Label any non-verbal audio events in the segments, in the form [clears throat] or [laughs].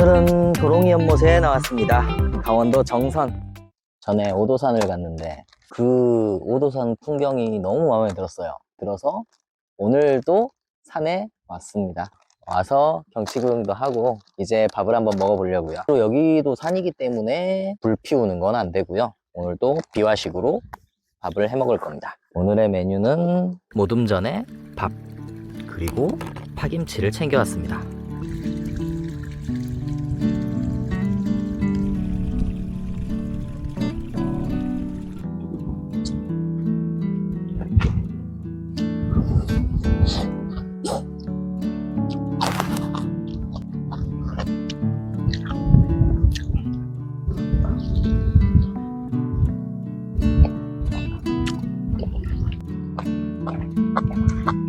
오늘은 도롱이 연못에 나왔습니다. 강원도 정선. 전에 오도산을 갔는데 그 오도산 풍경이 너무 마음에 들었어요. 들어서 오늘도 산에 왔습니다. 와서 경치 구경도 하고 이제 밥을 한번 먹어보려고요. 또 여기도 산이기 때문에 불 피우는 건 안 되고요. 오늘도 비화식으로 밥을 해 먹을 겁니다. 오늘의 메뉴는 모둠전에 밥 그리고 파김치를 챙겨왔습니다. 好。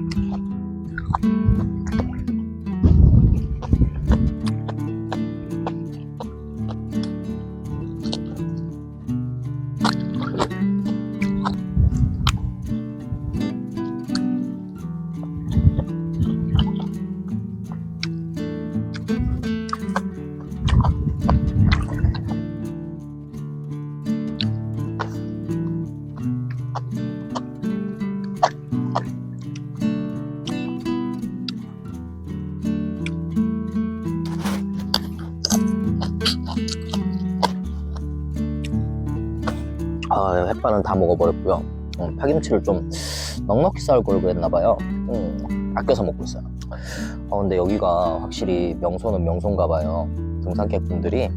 아, 햇반은 다 먹어버렸고요. 음, 파김치를 좀 넉넉히 썰 걸 그랬나봐요. 음, 아껴서 먹고 있어요. 아, 근데 여기가 확실히 명소는 명소인가 봐요. 등산객분들이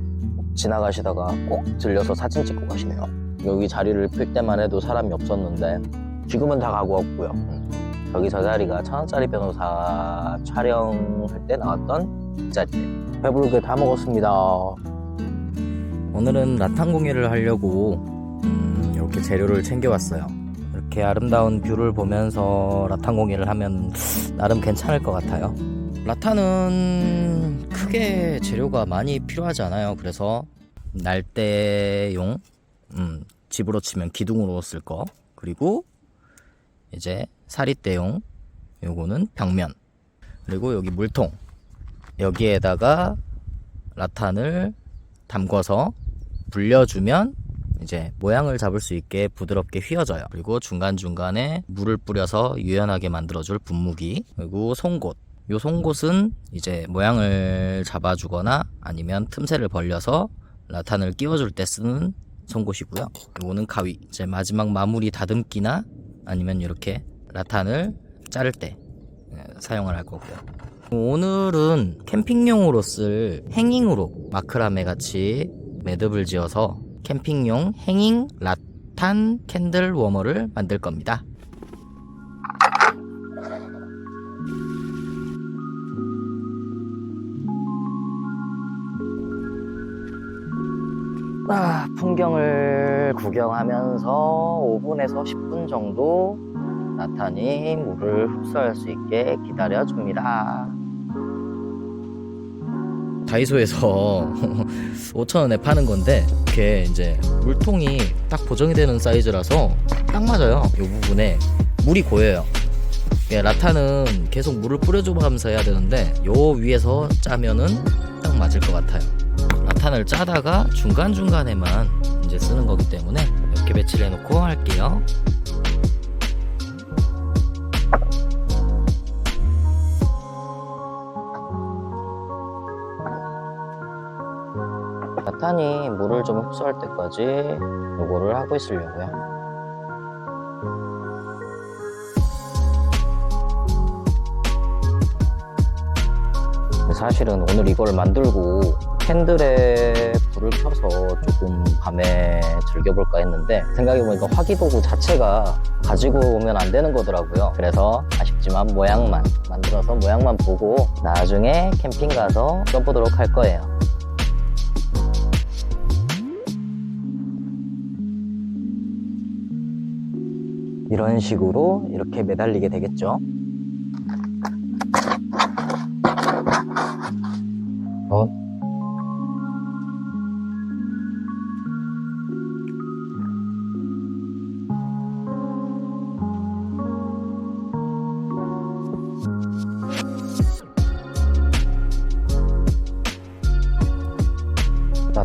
지나가시다가 꼭 들려서 사진 찍고 가시네요. 여기 자리를 필 때만 해도 사람이 없었는데 지금은 다 가고 없고요. 음, 여기 저 자리가 천원짜리 변호사 촬영할 때 나왔던 이 자리예요. 배부르게 다 먹었습니다. 오늘은 라탄 공예를 하려고 음, 재료를 챙겨왔어요. 이렇게 아름다운 뷰를 보면서 라탄 공예를 하면 나름 괜찮을 것 같아요. 라탄은 크게 재료가 많이 필요하지 않아요. 그래서 날대용, 음, 집으로 치면 기둥으로 쓸 거, 그리고 이제 사리대용, 요거는 벽면, 그리고 여기 물통, 여기에다가 라탄을 담궈서 불려주면 이제 모양을 잡을 수 있게 부드럽게 휘어져요. 그리고 중간중간에 물을 뿌려서 유연하게 만들어줄 분무기. 그리고 송곳. 요 송곳은 이제 모양을 잡아주거나 아니면 틈새를 벌려서 라탄을 끼워줄 때 쓰는 송곳이고요. 요거는 가위. 이제 마지막 마무리 다듬기나 아니면 이렇게 라탄을 자를 때 예, 사용을 할 거고요. 오늘은 캠핑용으로 쓸 행잉으로 마크라메 같이 매듭을 지어서 캠핑용 행잉 라탄 캔들 워머를 만들 겁니다. 아, 풍경을 구경하면서 5분에서 10분 정도 나탄이 물을 흡수할 수 있게 기다려 줍니다. 다이소에서 [laughs] 5,000원에 파는 건데 이렇게 이제 물통이 딱 보정이 되는 사이즈라서 딱 맞아요. 이 부분에 물이 고여요. 예, 라탄은 계속 물을 뿌려줘가면서 해야 되는데 요 위에서 짜면은 딱 맞을 것 같아요. 라탄을 짜다가 중간중간에만 이제 쓰는 거기 때문에 이렇게 배치를 해놓고 할게요. 라탄이 물을 좀 흡수할 때까지 요거를 하고 있으려고요. 사실은 오늘 이걸 만들고 캔들에 불을 켜서 조금 밤에 즐겨볼까 했는데 생각해보니까 화기도구 자체가 가지고 오면 안 되는 거더라고요. 그래서 아쉽지만 모양만 만들어서 모양만 보고 나중에 캠핑 가서 써보도록 할 거예요. 이런 식으로 이렇게 매달리게 되겠죠. 어?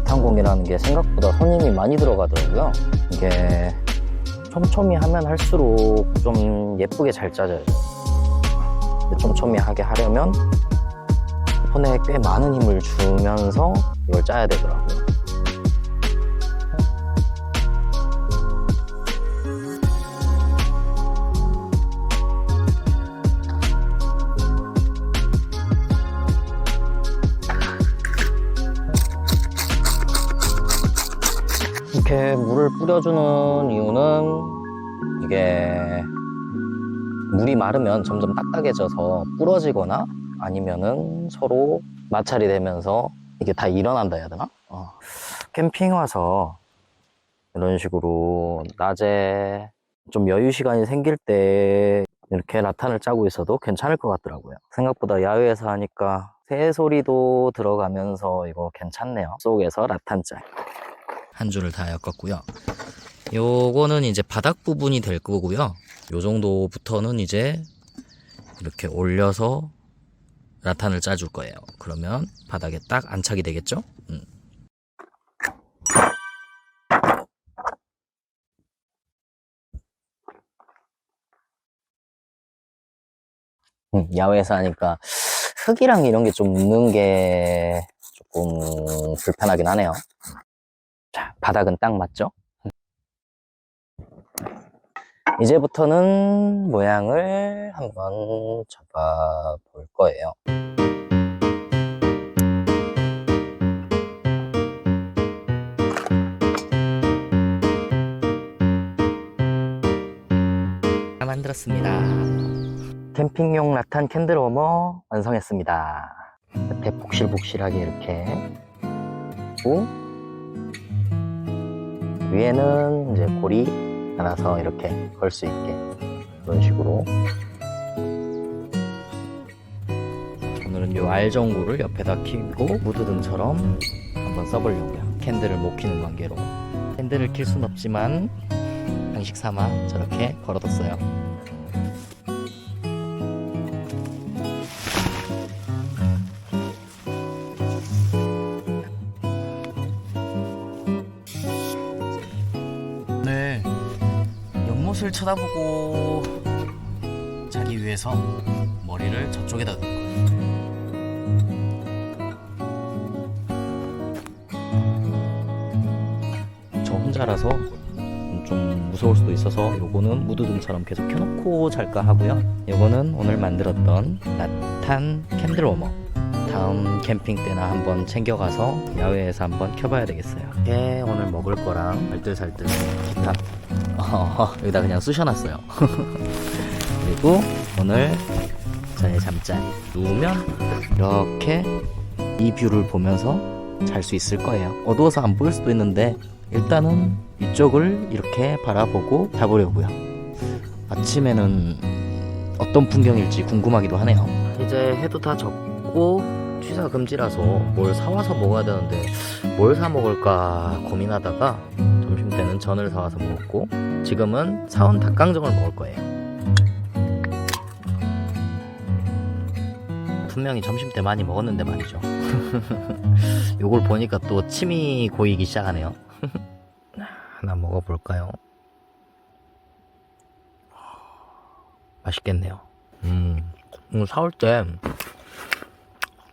작업이라는 게 생각보다 손님이 많이 들어가더라고요. 이게 촘촘히 하면 할수록 좀 예쁘게 잘 짜져요. 근데 촘촘히 하게 하려면 손에 꽤 많은 힘을 주면서 이걸 짜야 되더라고요. 이렇게 물을 뿌려주는 이유는 이게 물이 마르면 점점 딱딱해져서 부러지거나 아니면은 서로 마찰이 되면서 이게 다 일어난다 해야 되나? 어. 캠핑 와서 이런 식으로 낮에 좀 여유 시간이 생길 때 이렇게 라탄을 짜고 있어도 괜찮을 것 같더라고요. 생각보다 야외에서 하니까 새 소리도 들어가면서 이거 괜찮네요. 속에서 라탄 짤. 한 줄을 다 엮었고요. 요거는 이제 바닥 부분이 될 거고요. 요 정도부터는 이제 이렇게 올려서 라탄을 짜줄 거예요. 그러면 바닥에 딱 안착이 되겠죠? 음. 음, 야외에서 하니까 흙이랑 이런 게 좀 묻는 게 조금 불편하긴 하네요. 자, 바닥은 딱 맞죠? 이제부터는 모양을 한번 잡아 볼 거예요. 다 만들었습니다. 캠핑용 라탄 캔들 워머 완성했습니다. 끝에 복실복실하게 이렇게 하고 위에는 이제 고리 달아서 이렇게 걸 수 있게 그런 식으로. 오늘은 요 알전구를 옆에다 끼고 무드등처럼 한번 써보려고요. 캔들을 못 켜는 관계로. 캔들을 킬 순 없지만 양식 삼아 저렇게 걸어뒀어요 연못을 쳐다보고 자기 위해서 머리를 저쪽에다 거예요. 저 혼자라서 좀 무서울 수도 있어서 요거는 무드등처럼 계속 켜놓고 잘까 하고요. 요거는 오늘 만들었던 라탄 캔들 워머. 다음 캠핑 때나 한번 챙겨가서 야외에서 한번 켜봐야 되겠어요. 이게 오늘 먹을 거랑 살뜰살뜰 기타 [laughs] 어, 여기다 그냥 쑤셔놨어요. [laughs] 그리고 오늘 저의 잠자리 누우면 이렇게 이 뷰를 보면서 잘 수 있을 거예요. 어두워서 안 보일 수도 있는데 일단은 이쪽을 이렇게 바라보고 자보려고요. 아침에는 어떤 풍경일지 궁금하기도 하네요. 이제 해도 다 졌고 취사 금지라서 뭘 사와서 먹어야 되는데 뭘 사 먹을까 고민하다가 점심 때는 전을 사와서 먹었고 지금은 사온 닭강정을 먹을 거예요. 분명히 점심 때 많이 먹었는데 말이죠. [laughs] 요걸 보니까 또 침이 고이기 시작하네요. [laughs] 하나 먹어볼까요? 맛있겠네요. 음, 사올 때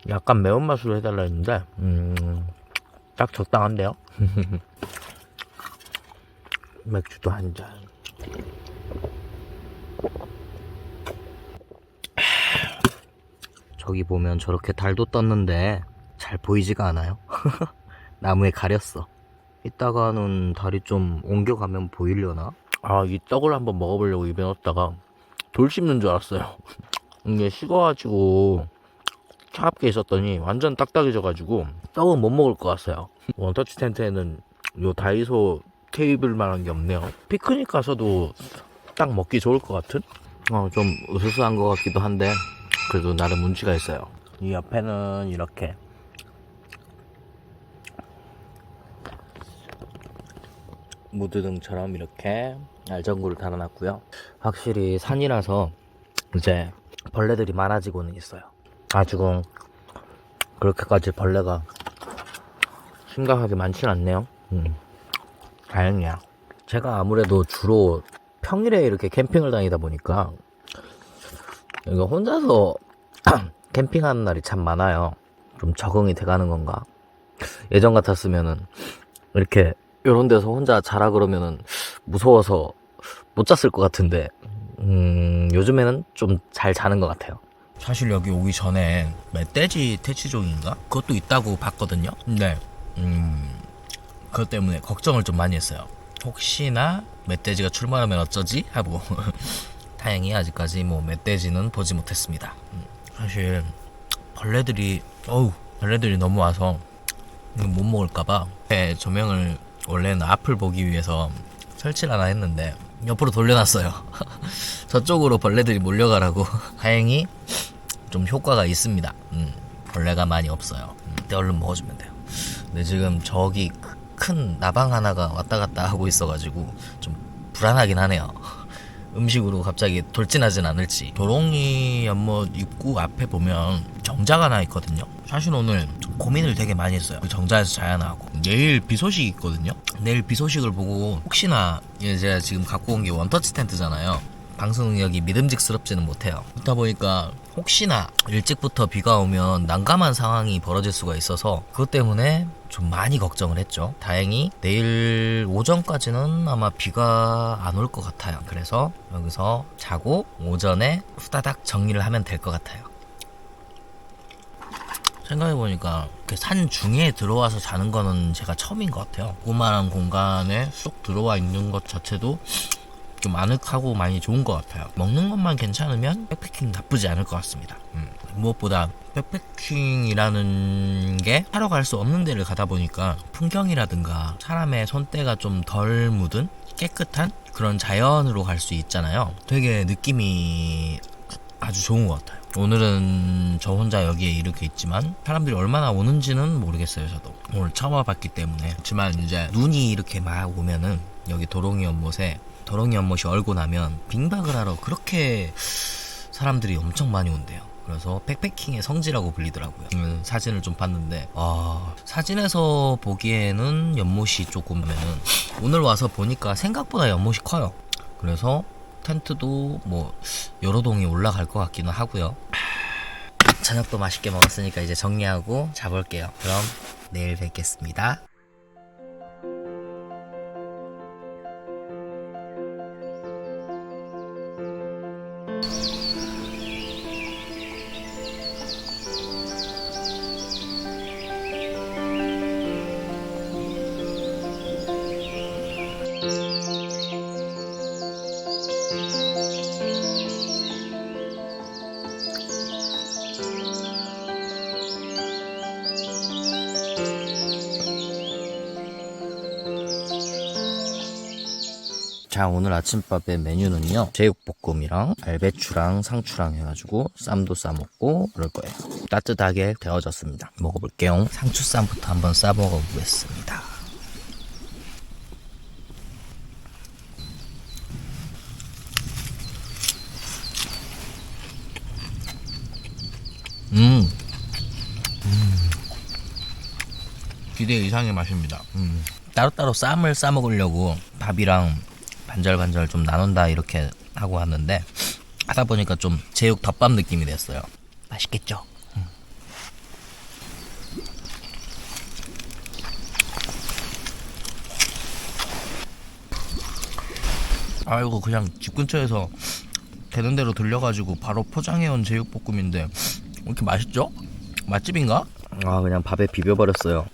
약간 매운맛으로 해달라 했는데, 음, 딱 적당한데요? [laughs] 맥주도 한 잔. 저기 보면 저렇게 달도 떴는데 잘 보이지가 않아요. [laughs] 나무에 가렸어. 이따가는 달이 좀 옮겨가면 보이려나? 아, 이 떡을 한번 먹어보려고 입에 넣었다가 돌 씹는 줄 알았어요. [laughs] 이게 식어가지고 차갑게 있었더니 완전 딱딱해져가지고 떡은 못 먹을 것 같아요. [laughs] 원터치 텐트에는 요 다이소 테이블만한 게 없네요. 피크닉 가서도 딱 먹기 좋을 것 같은? 어, 좀 으스스한 것 같기도 한데 그래도 나름 운치가 있어요. 이 옆에는 이렇게 무드등처럼 이렇게 알전구를 달아놨고요. 확실히 산이라서 이제 벌레들이 많아지고는 있어요. 아직은 그렇게까지 벌레가 심각하게 많진 않네요. 음. 다행이야. 제가 아무래도 주로 평일에 이렇게 캠핑을 다니다 보니까 이거 혼자서 [clears throat] 캠핑하는 날이 참 많아요. 좀 적응이 돼가는 건가? 예전 같았으면은 이렇게 이런 데서 혼자 자라 그러면은 무서워서 못 잤을 것 같은데 음, 요즘에는 좀 잘 자는 것 같아요. 사실 여기 오기 전에 멧돼지 퇴치종인가 그것도 있다고 봤거든요. 근데 음, 그것 때문에 걱정을 좀 많이 했어요. 혹시나 멧돼지가 출몰하면 어쩌지 하고 [laughs] 다행히 아직까지 뭐 멧돼지는 보지 못했습니다. 음, 사실 벌레들이 어우 벌레들이 너무 와서 못 먹을까봐 네, 조명을 원래는 앞을 보기 위해서 설치를 하나 했는데 옆으로 돌려놨어요. [laughs] 저쪽으로 벌레들이 몰려가라고. [laughs] 다행히 좀 효과가 있습니다. 음, 벌레가 많이 없어요. 음, 이때 얼른 먹어주면 돼요. 근데 지금 저기 크- 큰 나방 하나가 왔다 갔다 하고 있어가지고 좀 불안하긴 하네요. [laughs] 음식으로 갑자기 돌진하진 않을지. 도롱이 연못 입구 앞에 보면 정자가 하나 있거든요. 사실 오늘 고민을 되게 많이 했어요. 그 정자에서 자야 나하고. 내일 비 소식이 있거든요. 내일 비 소식을 보고 혹시나 제가 지금 갖고 온 게 원터치 텐트잖아요. 방송 능력이 믿음직스럽지는 못해요. 그렇다 보니까 혹시나 일찍부터 비가 오면 난감한 상황이 벌어질 수가 있어서 그것 때문에 좀 많이 걱정을 했죠. 다행히 내일 오전까지는 아마 비가 안 올 것 같아요. 그래서 여기서 자고 오전에 후다닥 정리를 하면 될 것 같아요. 생각해보니까 산 중에 들어와서 자는 거는 제가 처음인 것 같아요. 조그마한 공간에 쏙 들어와 있는 것 자체도 좀 아늑하고 많이 좋은 것 같아요. 먹는 것만 괜찮으면 백패킹 나쁘지 않을 것 같습니다. 음, 무엇보다 백패킹이라는 게 하러 갈 수 없는 데를 가다 보니까 풍경이라든가 사람의 손때가 좀 덜 묻은 깨끗한 그런 자연으로 갈 수 있잖아요. 되게 느낌이 아주 좋은 것 같아요. 오늘은 저 혼자 여기에 이렇게 있지만 사람들이 얼마나 오는지는 모르겠어요. 저도 오늘 처음 와봤기 때문에. 그렇지만 이제 눈이 이렇게 막 오면은 여기 도롱이 연못에 도롱이 연못이 얼고 나면 빙박을 하러 그렇게 사람들이 엄청 많이 온대요. 그래서 백패킹의 성지라고 불리더라고요. 음, 사진을 좀 봤는데 아, 사진에서 보기에는 연못이 조금면은 오늘 와서 보니까 생각보다 연못이 커요. 그래서 텐트도 뭐 여러 동이 올라갈 것 같기는 하고요. 저녁도 맛있게 먹었으니까 이제 정리하고 자볼게요. 그럼 내일 뵙겠습니다. 자 오늘 아침밥의 메뉴는요. 제육볶음이랑 알배추랑 상추랑 해가지고 쌈도 싸먹고 그럴 거예요. 따뜻하게 데워졌습니다. 먹어볼게요. 상추쌈부터 한번 싸먹어 보겠습니다. 음, 기대 이상의 맛입니다. 음. 따로따로 쌈을 싸 먹으려고 밥이랑 반절반절 좀 나눈다 이렇게 하고 왔는데 하다 보니까 좀 제육 덮밥 느낌이 됐어요. 맛있겠죠? 음. 아이고 그냥 집 근처에서 되는 대로 들려가지고 바로 포장해온 제육볶음인데 왜 이렇게 맛있죠? 맛집인가? 아 그냥 밥에 비벼버렸어요